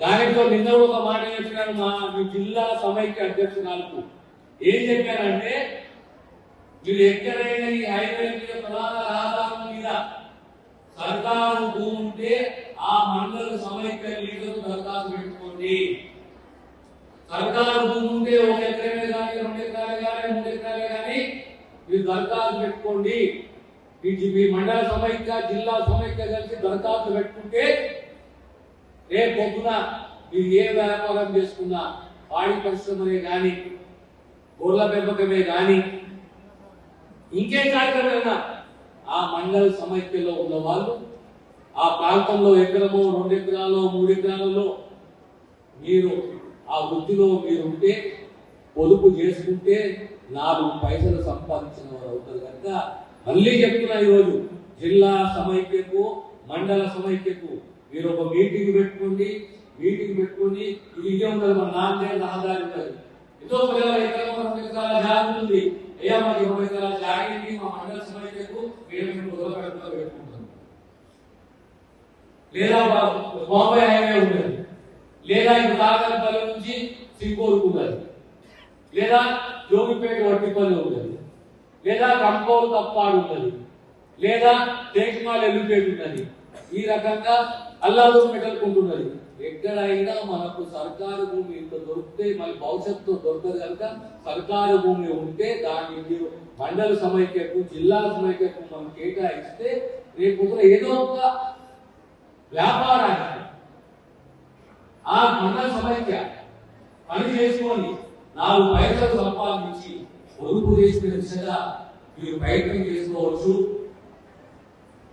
దానితో నిన్న ఒక మాట చెప్పినాను మా మీ జిల్లా సమైక్య అధ్యక్షురాలకు. ఏం చెప్పానంటే మీరు ఎక్కడైనా ఈ హైవే మీద ప్రధాన రహదారుల మీద సర్కారు భూమి ఉంటే ఆ మండల సమైక్య లీగల్ దరఖాస్తు పెట్టుకోండి. సర్కారు భూమి ఉంటే ఒక ఎకరమే కానీ రెండు ఎకరాలే కానీ మూడు ఎకరాలే కానీ మీరు దరఖాస్తు పెట్టుకోండి. మీ మండల సమైక్య జిల్లా సమైక్య కలిసి దరఖాస్తు పెట్టుకుంటే రేపు పొద్దున మీరు ఏ వ్యాపారం చేసుకున్నా పాడి పరిశ్రమనే కానీ గొర్రెల పెంపకమే కానీ ఇంకే కార్యక్రమమైనా ఆ మండల సమైక్యలో ఉన్న వాళ్ళు ఆ ప్రాంతంలో ఎకరమో రెండు ఎకరాలు మూడు ఎకరాలలో మీరు ఆ వృత్తిలో మీరు ఉంటే పొదుపు చేసుకుంటే నాలుగు పైసలు సంపాదించిన వారు అవుతారు కనుక మళ్ళీ చెప్తున్నా ఈరోజు జిల్లా సమైక్యకు మండల సమైక్యకు మీరు ఒక మీటింగ్ పెట్టుకోండి మీటింగ్ పెట్టుకోండి ఇది ఇదే ఉంటుంది మన నాన్నే రహదారి ఉంటుంది. ఎంతో పిల్లల ఎకరాల జాగా ఉంది. అయ్యా మాకు ఇరవై ఎకరాల జాగింది మా మండల సమైక్యకు మీరు మేము మొదలు పెట్టుకుంటాం లేదా బాంబే హైవే ఉండదు లేదా ఇది కాకరపల్లి నుంచి సింగూరుకు ఉండదు లేదా జోగిపేట వట్టిపల్లి ఉండదు లేదా కంపౌలు తప్పాడు ఉన్నది. లేదా తేకిమాల ఎల్లుపేట ఉన్నది. ఈ రకంగా అల్లాదు పెట్టుకుంటున్నది ఎక్కడైనా మనకు సర్కారు భూమి ఇంత దొరికితే మళ్ళీ భవిష్యత్తు దొరకదు కనుక సర్కారు భూమి ఉంటే దాన్ని మీరు మండల సమైక్యకు జిల్లా సమైక్యకు మనం కేటాయిస్తే రేపు ఏదో ఒక వ్యాపారానికి ఆ మండల సమైక్య పని చేసుకొని నాలుగు పైసలు సంపాదించి పొదుపు చేసిన దిశగా మీరు ప్రయత్నం చేసుకోవచ్చు.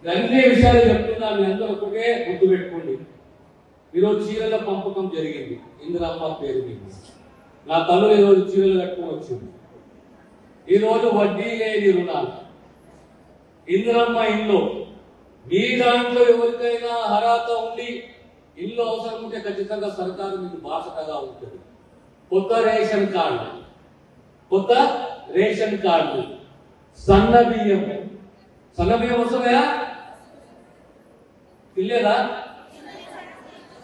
అన్ని విషయాలు చెప్తున్నా మీ అందరూ ఒకటే గుర్తు పెట్టుకోండి. ఈరోజు చీరల పంపకం జరిగింది. ఇందిరమ్మ పేరు మీద. నా తల్లు ఈరోజు చీరలు కట్టుకొని వచ్చింది ఈరోజు వడ్డీ లేని రుణాలు. ఇందిరమ్మ ఇల్లు. మీ దాంట్లో ఎవరికైనా అర్హత ఉండి ఇల్లు అవసరం ఉంటే ఖచ్చితంగా సర్కారు మీకు బాసటగా ఉంటుంది. కొత్త రేషన్ కార్డు. కొత్త రేషన్ కార్డు. సన్న బియ్యం. సన్న బియ్యం వస్తుందా? తెలియదా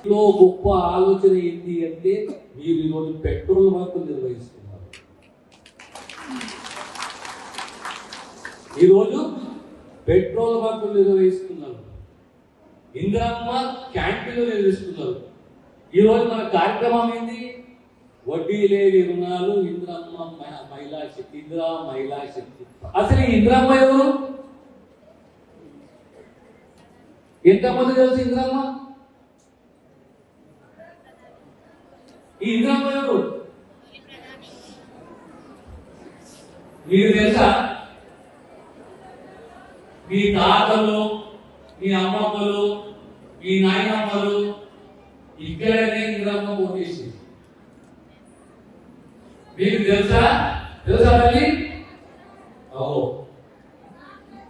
లో గొప్ప ఆలోచన ఏంటి అంటే మీరు ఈరోజు పెట్రోల్ బంకులు నిర్వహిస్తున్నారు. ఈరోజు పెట్రోల్ బంకులు నిర్వహిస్తున్నారు. ఇందిరమ్మ క్యాంటీన్లు నిర్వహిస్తున్నారు. ఈరోజు మన కార్యక్రమం ఏంటి? వడ్డీ లేని రుణాలు ఇంద్రమ్మ మహిళా శక్తి ఇందిరా మహిళా శక్తి అసలు ఇంద్రమ్మ ఎవరు? ఎంతమంది తెలుసు ఇంద్రమ్మ? ఈ ఇంద్రమ్మ ఎవరు? మీరు తెలుసా? మీ తాతలు మీ అమ్మమ్మలు మీ నాయనమ్మలు ఇక్కడనే ఇందిరమ్మ ఓటేసింది మీకు తెలుసా? తెలుసా తల్లి?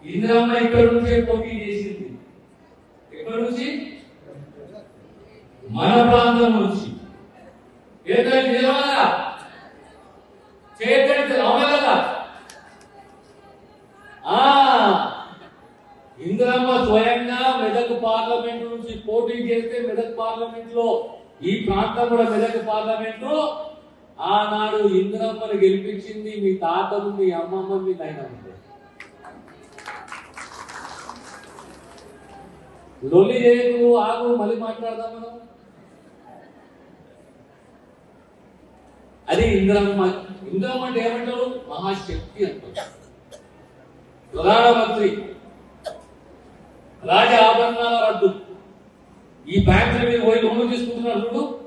ఇందిరమ్మ ఇక్కడ నుంచే పోటీ చేసింది? ఎక్కడి నుంచి? మన ప్రాంతం నుంచి. ఏదైనా నిలవాలా అవునా కదా? ఆ. ఇందిరమ్మ స్వయంగా మెదక్ పార్లమెంట్ నుంచి పోటీ చేస్తే మెదక్ పార్లమెంట్లో ఈ ప్రాంతం కూడా మెదక్ ఆనాడు ఇంద్రమ్మను గెలిపించింది మీ తాతలు మీ అమ్మమ్మ మీ నాయనమ్మ. లొల్లి చేయకు ఆగు మళ్ళీ మాట్లాడదాం మనం. అది ఇందిరమ్మ ఇంద్రమ్మ అంటే ఏమంటారు? మహాశక్తి అంటారు. ప్రధానమంత్రి రాజ ఆభరణాల రద్దు. ఈ బ్యాంకుల మీద పోయి లోన్లు తీసుకుంటున్నారు అది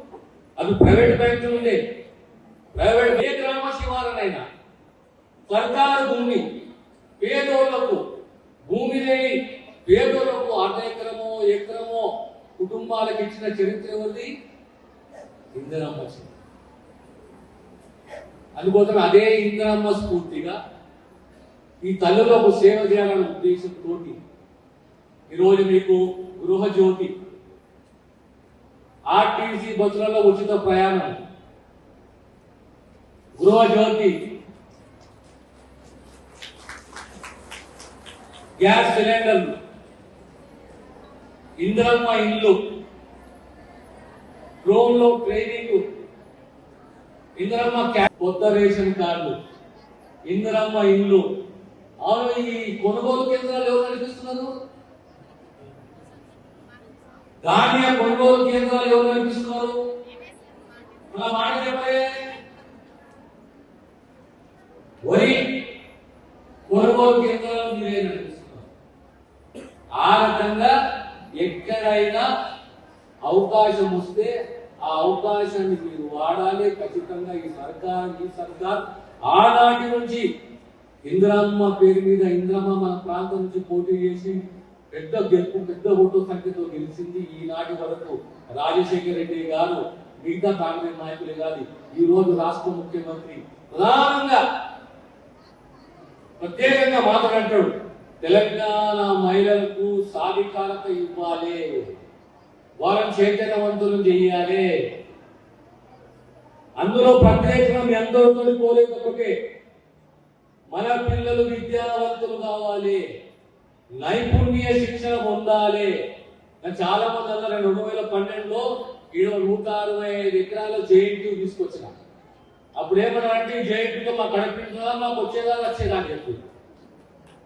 అవి ప్రైవేట్ బ్యాంకులు ఉండే. ప్రైవేట్ ఏ గ్రామ శివాలనైనా సర్కారు భూమి పేదోళ్ళకు భూమి లేని పేదోళ్ళకు అర్ధ ఎకరమో ఎకరమో కుటుంబాలకు ఇచ్చిన చరిత్ర ఎవరిది ఇందిరమ్మ చరిత్ర అందుకోసం అదే ఇందిరమ్మ స్ఫూర్తిగా ఈ తల్లులకు సేవ చేయాలనే ఉద్దేశంతో ఈరోజు మీకు గృహజ్యోతి ఆర్టీసీ బస్సులలో ఉచిత ప్రయాణం. గృహజ్యోతి. గ్యాస్ సిలిండర్లు. ఇంద్రమ్మ ఇల్లు. డ్రోన్లో ట్రైనింగ్. ఇంద్రమ్మ కొత్త రేషన్ కార్డు. ఇంద్రమ్మ ఇల్లు. అవును ఈ కొనుగోలు కేంద్రాలు ఎవరు నడిపిస్తున్నారు? ధాన్య కొనుగోలు కేంద్రాలు ఎవరు నడిపిస్తున్నారు? మన మాట చెప్పే వరి కొనుగోలు కేంద్రాలు మీరే నడిపిస్తున్నారు? ఆ రకంగా ఎక్కడైనా అవకాశం వస్తే ఆ అవకాశాన్ని మీరు వాడాలి. ఖచ్చితంగా ఈ సర్కార్ ఈ సర్కార్ ఆనాటి నుంచి ఇంద్రమ్మ పేరు మీద ఇంద్రమ్మ మన ప్రాంతం నుంచి పోటీ చేసి పెద్ద గెలుపు పెద్ద ఓటు సంఖ్యతో గెలిచింది ఈనాటి వరకు రాజశేఖర రెడ్డి గారు మిగతా కాంగ్రెస్ నాయకులే కాదు ఈ రోజు రాష్ట్ర ముఖ్యమంత్రి. ప్రధానంగా ప్రత్యేకంగా మాట్లాడంటాడు తెలంగాణ మహిళలకు సాధికారత ఇవ్వాలి. వారం చైతన్యవంతులు చేయాలి. అందులో ప్రత్యేకం మీ అందరితో పోలేకపోతే మన పిల్లలు విద్యావంతులు కావాలి. నైపుణ్య శిక్షణ పొందాలి. చాలా మంది అన్నారు. రెండు వేల పన్నెండులో ఈడ నూట అరవై ఐదు ఎకరాల జేఎన్టీ తీసుకొచ్చినాను అప్పుడు ఏమన్నారంటే జేఎన్టీలో మాకు కనిపించదా మాకు వచ్చేదా వచ్చేదా అని చెప్పి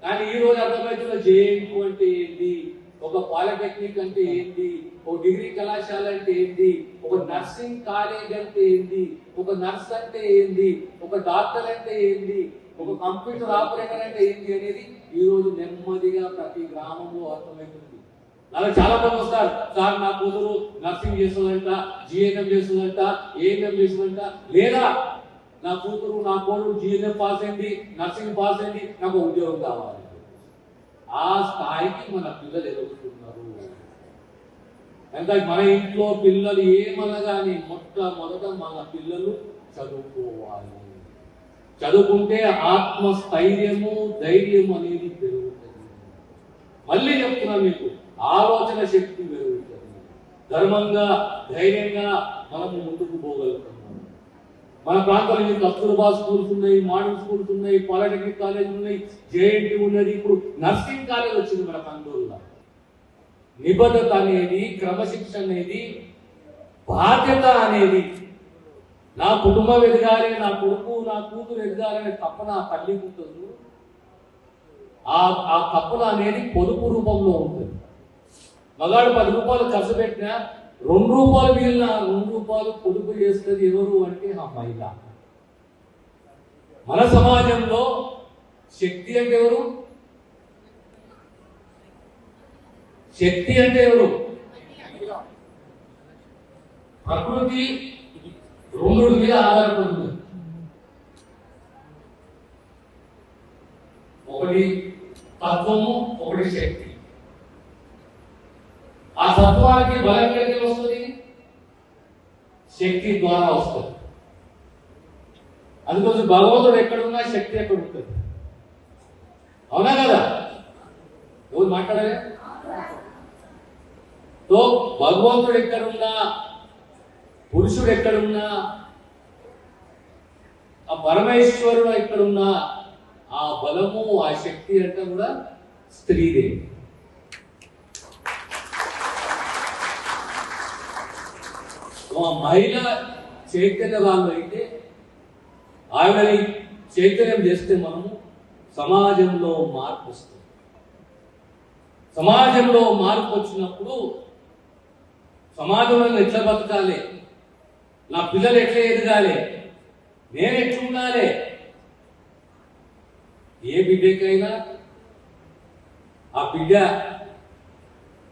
కానీ ఈ రోజు అర్థమవుతున్న జేఎన్టీ అంటే ఏంటి? ఒక పాలిటెక్నిక్ అంటే ఏంటి? ఒక డిగ్రీ కళాశాల అంటే ఏంటి? ఒక నర్సింగ్ కాలేజ్ అంటే ఏంటి? ఒక నర్స్ అంటే ఏంటి? ఒక డాక్టర్ అంటే ఏంటి? ఒక కంప్యూటర్ ఆపరేటర్ అంటే ఏంటి అనేది ఈ రోజు నెమ్మదిగా ప్రతి గ్రామంలో అర్థమవుతుంది. అలా చాలా మంది వస్తారు సార్ నా కూతురు నర్సింగ్ చేస్తుందంట జిఎన్ఎం చేస్తుందంట ఏఎన్ఎం చేస్తుందంట లేదా నా కూతురు నా కోడలు జీఎన్ఎఫ్ పాస్ అయింది నర్సింగ్ పాస్ అయింది నాకు ఉద్యోగం కావాలి. ఆ స్థాయికి మన పిల్లలు ఎదుగుతున్నారు. ఎంత మన ఇంట్లో పిల్లలు ఏమనగాని మొట్టమొదట మన పిల్లలు చదువుకోవాలి. చదువుకుంటే ఆత్మస్థైర్యము ధైర్యం అనేది పెరుగుతుంది. మళ్ళీ చెప్తున్నాను మీకు ఆలోచన శక్తి పెరుగుతుంది. ధర్మంగా ధైర్యంగా మనము ముందుకు పోగలుగుతాం. మన ప్రాంతంలో ఇంకా కస్తూర్బా స్కూల్స్ ఉన్నాయి మోడల్ స్కూల్స్ ఉన్నాయి పాలిటెక్నిక్ కాలేజ్ ఉన్నాయి జేఎన్టీ ఉన్నది ఇప్పుడు నర్సింగ్ కాలేజ్ వచ్చింది మన కందూరులో నిబద్ధత అనేది క్రమశిక్షణ అనేది బాధ్యత అనేది. నా కుటుంబం ఎదగాలి నా కొడుకు నా కూతురు ఎదగాలి అనే తప్పన ఆ తల్లి ఉంటుంది ఆ ఆ తప్పన అనేది పొదుపు రూపంలో ఉంటుంది. మగాడు పది రూపాయలు ఖర్చు పెట్టినా రెండు రూపాయలు మిగిలిన రెండు రూపాయలు పొదుపు చేస్తుంది ఎవరు అంటే ఆ మహిళ. మన సమాజంలో శక్తి అంటే ఎవరు? శక్తి అంటే ఎవరు? ప్రకృతి రెండు మీద ఆధారపడుతుంది. ఒకటి తత్వము ఒకటి శక్తి. ఆ సత్వానికి బలం ఎక్కడికి వస్తుంది. శక్తి ద్వారా వస్తుంది. అందుకోసం భగవంతుడు ఎక్కడున్నా శక్తి ఎక్కడ ఉంటుంది. అవునా కదా? ఎవరు మాట్లాడలే సో భగవంతుడు ఎక్కడున్నా పురుషుడు ఎక్కడున్నా ఆ పరమేశ్వరుడు ఎక్కడున్నా ఆ బలము ఆ శక్తి అంటే కూడా స్త్రీదేవి. ఆ మహిళ చైతన్యరాలు అయితే ఆవిడని చైతన్యం చేస్తే మనము సమాజంలో మార్పు వస్తుంది. సమాజంలో మార్పు వచ్చినప్పుడు సమాజంలో ఎట్లా బతకాలి? నా పిల్లలు ఎట్లా ఎదగాలి? నేను ఎట్లుండాలి? ఏ బిడ్డకైనా ఆ బిడ్డ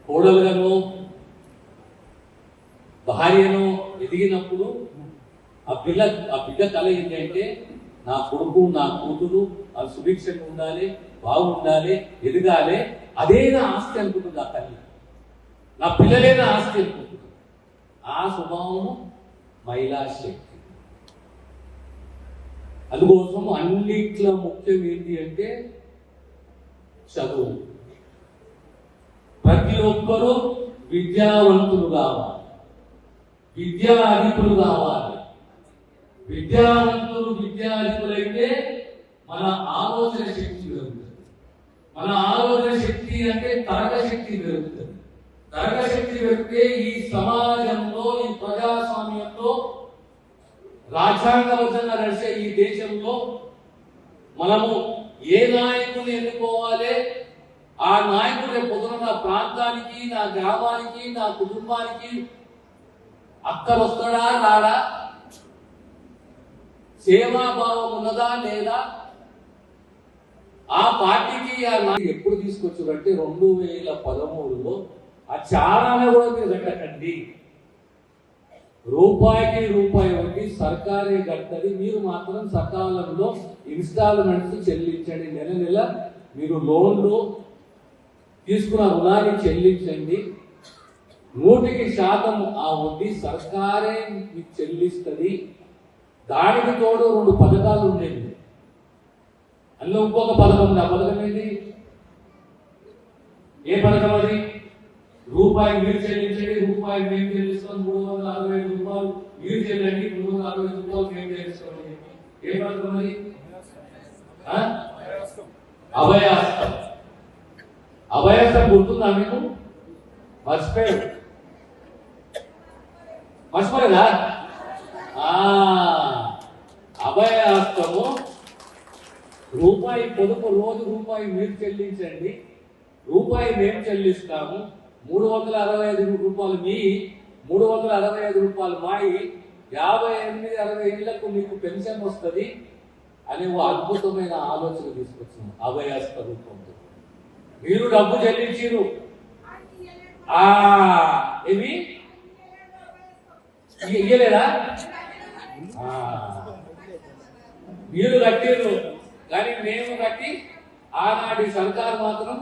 కోడలుగానో భార్యను ఎదిగినప్పుడు ఆ పిల్ల ఆ బిడ్డ తల ఏంటంటే నా కొడుకు నా కూతురు ఆ సుభిక్షంగా ఉండాలి బాగుండాలి ఎదగాలి అదే నా ఆస్తి అనుకుంటుంది ఆ తల్లి. నా పిల్లలే నా ఆస్తి అనుకుంటుంది. ఆ స్వభావము మహిళా శక్తి అందుకోసం అన్నిట్లో ముఖ్యం ఏంటి అంటే చదువు. ప్రతి ఒక్కరూ విద్యావంతులు కావాలి. విద్యా అధికులు కావాలి. విద్యావంతులు విద్యాధికులైతే మన ఆలోచన శక్తి పెరుగుతుంది. మన ఆలోచన శక్తి అంటే తరగశక్తి పెరుగుతుంది. తరగశక్తి పెరిగితే ఈ సమాజంలో ఈ ప్రజాస్వామ్యంలో రాజ్యాంగబద్ధంగా నడిచే ఈ దేశంలో మనము ఏ నాయకుని ఎన్నుకోవాలి? ఆ నాయకుడు రేపు పొద్దున నా ప్రాంతానికి నా గ్రామానికి నా కుటుంబానికి అక్కడ వస్తాడా? రాడా? సేవాభావం ఉన్నదా లేదా? ఆ పార్టీకి ఎప్పుడు తీసుకొచ్చారంటే రెండు వేల పదమూడులో ఆ చాలానే కూడా మీరు కట్టకండి రూపాయికి రూపాయి ఒకటి సర్కారే కట్టది మీరు మాత్రం సకాలంలో ఇన్స్టాల్మెంట్స్ చెల్లించండి. నెల నెల మీరు లోన్లు తీసుకున్న రుణాన్ని చెల్లించండి. నూటికి శాతం ఆ వడ్డీ సర్కారే మీకు చెల్లిస్తుంది. దానికి తోడు రెండు పథకాలు ఉండేవి. అందులో ఇంకొక పథకం ఉంది. ఆ పథకం ఏంటి? ఏ పథకం అది? రూపాయి మీరు చెల్లించండి రూపాయి మేము చెల్లిస్తాం. మూడు వందల అరవై ఐదు రూపాయలు మీరు చెల్లండి మూడు వందల అరవై ఐదు రూపాయలు మేము చెల్లిస్తాం ఏ పథకం అది? అభయాస్తం అభయాస్తం గుర్తుందా మీకు? మర్చిపోయాడు మర్చిపోలేదా? అభయాస్తము రూపాయి పొదుపు రోజు రూపాయి మీరు చెల్లించండి. రూపాయి మేము చెల్లిస్తాము. మూడు వందల అరవై ఐదు రూపాయలు మీ మూడు వందల అరవై ఐదు రూపాయలు మాయి. యాభై ఎనిమిది అరవై ఏళ్ళకు మీకు పెన్షన్ వస్తుంది అనే ఓ అద్భుతమైన ఆలోచన తీసుకొచ్చింది అభయాస్త రూపంతో మీరు డబ్బు చెల్లించారు ఏమి? ఇయ్యలేదా? మీరు కట్టిర్రు. కానీ మేము కట్టి ఆనాటి సర్కారు మాత్రం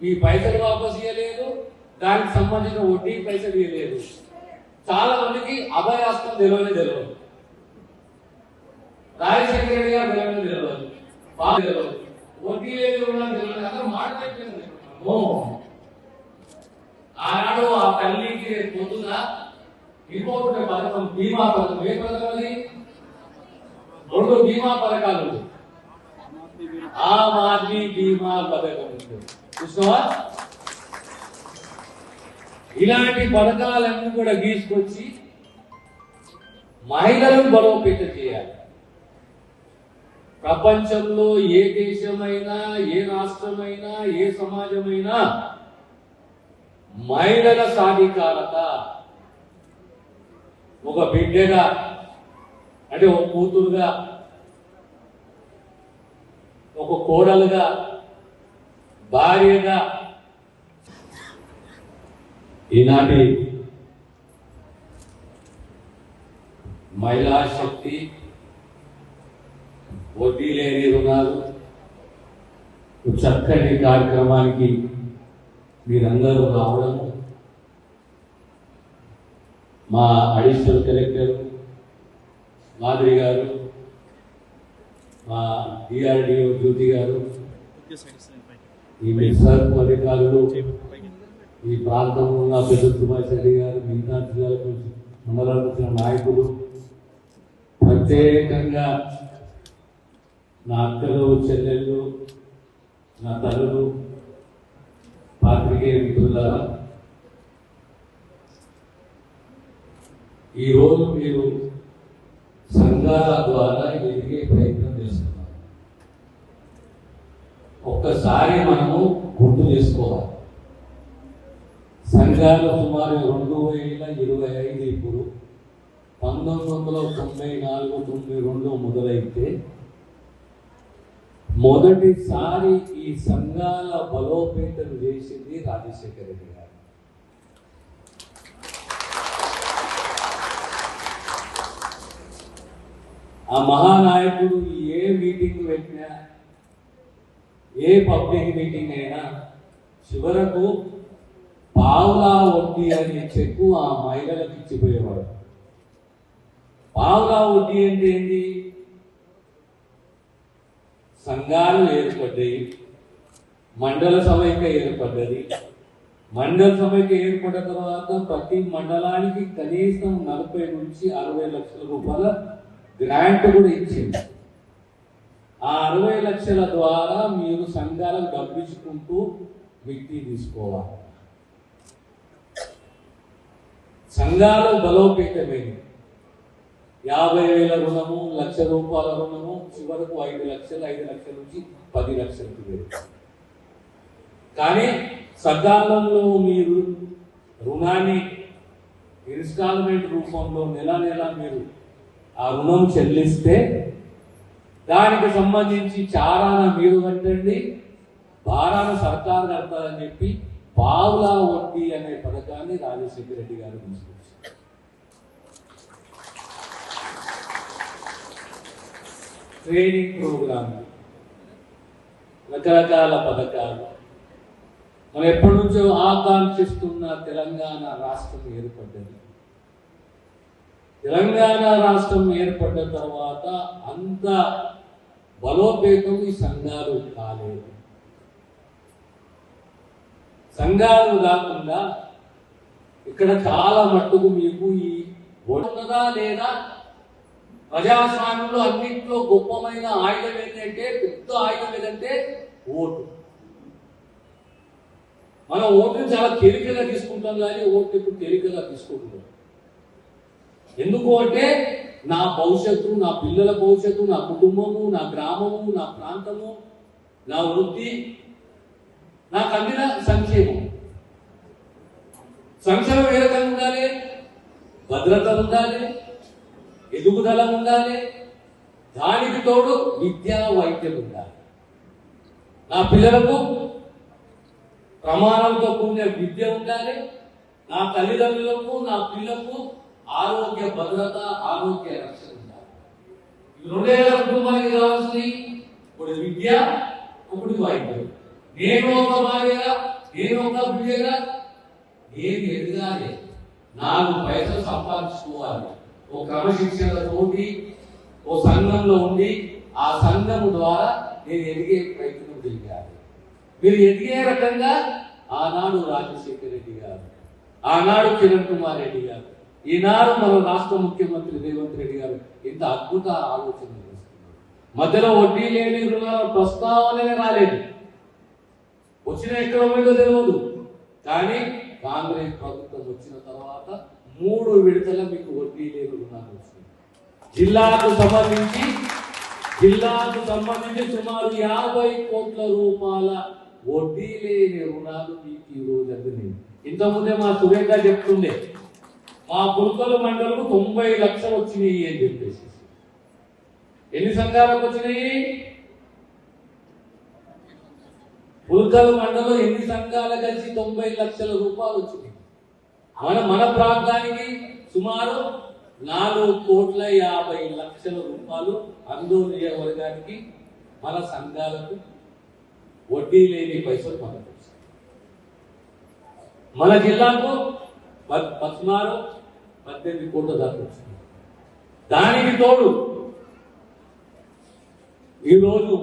మీ పైసలు వాపస్ ఇవ్వలేదు దానికి సంబంధించిన వడ్డీ పైసలు ఇవ్వలేదు చాలా మందికి అభయాస్తం తెలియని తెలియదు రాజశేఖర రెడ్డి గారు తెలియని తెలియదు బాగా తెలియదు వడ్డీ లేదు తెలియదు అందరూ మాట్లాడుతుంది ఆనాడు ఆ తల్లికి పొద్దున ఇంకొకటి పథకం బీమా పథకం. ఏ పథకం అది? రెండు బీమా పథకాలు ఉన్నాయి. ఆమ్ ఆద్మీ బీమా పథకం చూసినవా? ఇలాంటి పథకాలన్నీ కూడా గీసుకొచ్చి మహిళలను బలోపేత చేయాలి. ప్రపంచంలో ఏ దేశమైనా ఏ రాష్ట్రమైనా ఏ సమాజమైనా మహిళల సాధికారత ఒక బిడ్డగా అంటే ఒక కూతురుగా ఒక కోడలుగా భార్యగా ఈనాటి మహిళా శక్తి వడ్డీ లేని రుణాలు చక్కటి కార్యక్రమానికి మీరందరూ రావడం మా అడిషనల్ కలెక్టర్ మాధురి గారు మా డిఆర్డిఓ జ్యోతి గారు ఈ మిర్సర్ అధికారులు ఈ ప్రాంతంలో ఉన్న పెద్ద సుభాష్ రెడ్డి గారు మిగతా జిల్లాలకు మండలాలకు వచ్చిన నాయకులు. ప్రత్యేకంగా నా అక్కలు చెల్లెళ్ళు నా తల్లులు పాత్రికేయ మిత్రులారా ఈరోజు మీరు సంఘాల ద్వారా ఎదిగే ప్రయత్నం చేస్తున్నారు. ఒక్కసారి మనము గుర్తు చేసుకోవాలి. సంఘాలు సుమారు రెండు వేల ఇరవై ఐదు ఇప్పుడు పంతొమ్మిది వందల తొంభై నాలుగు తొంభై రెండు మొదలైతే మొదటిసారి ఈ సంఘాల బలోపేతం చేసింది రాజశేఖర రెడ్డి గారు. ఆ మహానాయకుడు ఏ మీటింగ్ పెట్టినా ఏ పబ్లిక్ మీటింగ్ అయినా చివరకు పావులా వడ్డీ అనే చెక్కు ఆ మహిళలకు ఇచ్చిపోయేవాడు. పావులా వడ్డీ అంటే ఏంటి? సంఘాలు ఏర్పడ్డాయి మండల సమైక ఏర్పడ్డది. మండల సమైక ఏర్పడిన తర్వాత ప్రతి మండలానికి కనీసం నలభై నుంచి అరవై లక్షల రూపాయల గ్రాంట్ కూడా ఇచ్చింది ఆ అరవై లక్షల ద్వారా మీరు సంఘాలకు డబ్బించుకుంటూ వ్యక్తి తీసుకోవాలి. సంఘాలు బలోపేతమైనవి. యాభై వేల రుణము లక్ష రూపాయల రుణము చివరకు ఐదు లక్షలు ఐదు లక్షల నుంచి పది లక్షలకు వేరు. కానీ సకాలంలో మీరు రుణాన్ని ఇన్స్టాల్మెంట్ రూపంలో నెల నెల మీరు ఆ రుణం చెల్లిస్తే దానికి సంబంధించి చారాన మీరు కట్టండి భారాన సర్కారు కడతారని చెప్పి పావులా వడ్డీ అనే పథకాన్ని రాజశేఖర రెడ్డి గారు తీసుకొచ్చారు. ట్రైనింగ్ ప్రోగ్రామ్ రకరకాల పథకాలు. మనం ఎప్పటి నుంచో ఆకాంక్షిస్తున్న తెలంగాణ రాష్ట్రం ఏర్పడ్డది. తెలంగాణ రాష్ట్రం ఏర్పడ్డ తర్వాత అంత బలోపేతం ఈ సంఘాలు కాలేదు. సంఘాలు కాకుండా ఇక్కడ చాలా మట్టుకు మీకు ఈ ఉన్నదా లేదా? ప్రజాస్వామ్యంలో అన్నింటిలో గొప్పమైన ఆయుధం ఏంటంటే పెద్ద ఆయుధం ఏదంటే ఓటు. మనం ఓటుని చాలా తేలికగా తీసుకుంటాం కానీ ఓటు ఇప్పుడు తేలికగా తీసుకుంటున్నాం ఎందుకు అంటే నా భవిష్యత్తు నా పిల్లల భవిష్యత్తు నా కుటుంబము నా గ్రామము నా ప్రాంతము నా వృత్తి నాకు అందిన సంక్షేమం. సంక్షేమం ఏ రకంగా ఉండాలి? భద్రత ఉండాలి ఎదుగుదల ఉండాలి దానికి తోడు విద్యా వైద్యం ఉండాలి. నా పిల్లలకు ప్రమాణంతో కూడిన విద్య ఉండాలి నా తల్లిదండ్రులకు నా పిల్లలకు ఆరోగ్య భద్రత ఆరోగ్య రక్షణ ఉండాలి. రెండే కుటుంబానికి కావాల్సింది ఒకటి విద్య ఒకటి వాయిద్యం నేను ఒక భార్యగా నేను ఒక బిడ్డగా నేను ఎదగాలి. నాలుగు పైసలు సంపాదించుకోవాలి. ఓ క్రమశిక్షణతోటి ఓ సంఘంలో ఉండి ఆ సంఘం ద్వారా నేను ఎదిగే ప్రయత్నం చేయాలి. మీరు ఎదిగే రకంగా ఆనాడు రాజశేఖర రెడ్డి గారు ఆనాడు కిరణ్ కుమార్ రెడ్డి గారు ఈనాడు మన రాష్ట్ర ముఖ్యమంత్రి రేవంత్ రెడ్డి గారు ఇంత అద్భుత ఆలోచన చేస్తున్నారు. మధ్యలో వడ్డీ లేని రుణాల ప్రస్తావనే రాలేదు. వచ్చిన ఎక్కడ పోయిందో తెలియదు కానీ కాంగ్రెస్ ప్రభుత్వం వచ్చిన తర్వాత మూడు విడతల మీకు వడ్డీ లేని రుణాలు వచ్చినాయి జిల్లాకు సంబంధించి జిల్లాకు సంబంధించి సుమారు యాభై కోట్ల రూపాయల వడ్డీ లేని రుణాలు మీకు ఈ రోజు అందినాయి ఇంతకుముందే మా సురేఖ చెప్తుండే మా పుల్కల మండలకు తొంభై లక్షలు వచ్చినాయి అని చెప్పేసి. ఎన్ని సంఘాలకు వచ్చినాయి? పుల్కల్ మండలం ఎన్ని సంఘాలు కలిసి తొంభై లక్షల రూపాయలు వచ్చినాయి? మన మన ప్రాంతానికి సుమారు నాలుగు కోట్ల యాభై లక్షల రూపాయలు అందరూ నియోజకవర్గానికి మన సంఘాలకు వడ్డీ లేని పైసలు మనకు మన జిల్లాకు పద్- పద్నాలుగు పద్దెనిమిది కోట్ల దాకా వచ్చింది. దానికి తోడు ఈరోజు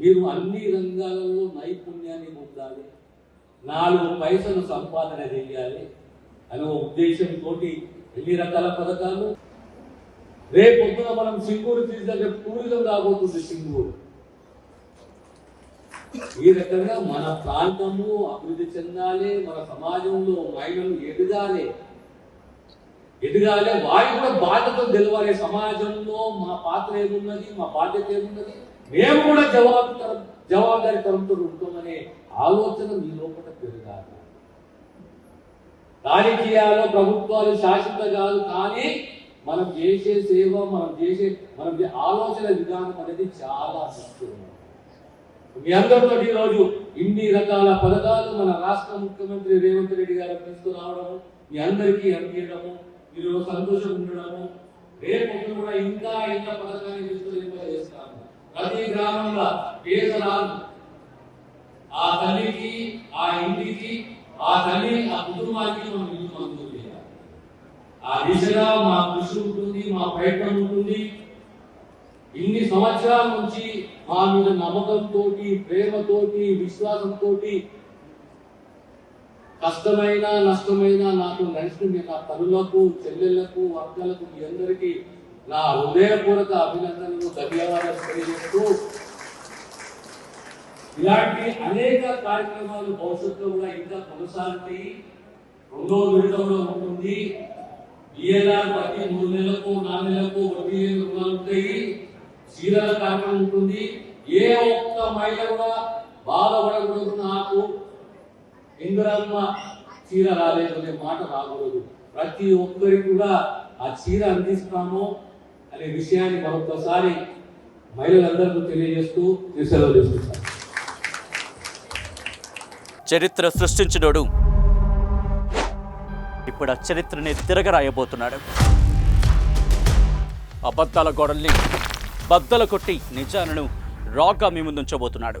మీరు అన్ని రంగాలలో నైపుణ్యాన్ని పొందాలి నాలుగు పైసలు సంపాదన చేయాలి అనే ఉద్దేశంతో ఎన్ని రకాల పథకాలు? రేపు పొద్దున మనం సింగూరు తీసుకుంటే టూరిజం రాబోతుంది సింగూరు. ఈ రకంగా మన ప్రాంతము అభివృద్ధి చెందాలి మన సమాజంలో మహిళలు ఎదగాలి. ఎదగాలి వారి కూడా బాధ్యత తెలవాలి సమాజంలో మా పాత్ర ఏమున్నది మా బాధ్యత ఏమున్నది మేము కూడా జవాబుదారు జవాబుదారితనంతో ఉంటామనే ఆలోచన మీ లోపల పెరగాలి. రాజకీయాలు ప్రభుత్వాలు శాశ్వత కాదు కానీ మనం చేసే సేవ మనం చేసే మనం ఆలోచన విధానం అనేది చాలా ముఖ్యం మీ అందరితో ఈరోజు ఇన్ని రకాల పథకాలు మన రాష్ట్ర ముఖ్యమంత్రి రేవంత్ రెడ్డి గారు తీసుకురావడము మీ అందరికీ అందించడము మీరు సంతోషంగా ఉండడము. రేపు కూడా ఇంకా ఇంత పథకాన్ని విస్తరింపజేస్తాము ప్రతి గ్రామంలో పేదరాలు ఆ తల్లికి ఆ ఇంటికి ఆ తల్లి ఆ కుటుంబానికి మనం ఇల్లు మంజూరు చేయాలి? ఆ దిశగా మా కృషి ఉంటుంది మా ప్రయత్నం ఉంటుంది. ఇన్ని సంవత్సరాల నుంచి మా మీద నమ్మకంతో ప్రేమతోటి విశ్వాసంతో కష్టమైన నష్టమైన నాకు నడిచింది నా తనులకు చెల్లెళ్ళకు అక్కలకు మీ అందరికీ నా హృదయపూర్వక అభినందనలు ధన్యవాదాలు తెలియజేస్తూ ఇలాంటి అనేక కార్యక్రమాలు భవిష్యత్తులో కూడా ఇంకా కొనసాగుతాయి. రెండో విడతంలో ఉంటుంది. ఈఎల్ఆర్ ప్రతి మూడు నెలలకు నాలుగు నెలలకు వడ్డీ రుణాలు ఉంటాయి. చీరల కార్యక్రమం ఉంటుంది. ఏ ఒక్క మహిళ కూడా బాధపడకూడదు. నాకు ఇందిరమ్మ చీర రాలేదు అనే మాట రాకూడదు. ప్రతి ఒక్కరికి కూడా ఆ చీర అందిస్తాము అనే విషయాన్ని మరొకసారి మహిళలందరికీ తెలియజేస్తూ నేను సెలవు తీసుకుంటాను చరిత్ర సృష్టించినోడు ఇప్పుడు ఆ చరిత్రని తిరగరాయబోతున్నాడు. అబద్ధాల గోడల్ని బద్దలు కొట్టి నిజాలను రాగా మీ ముందుంచబోతున్నాడు.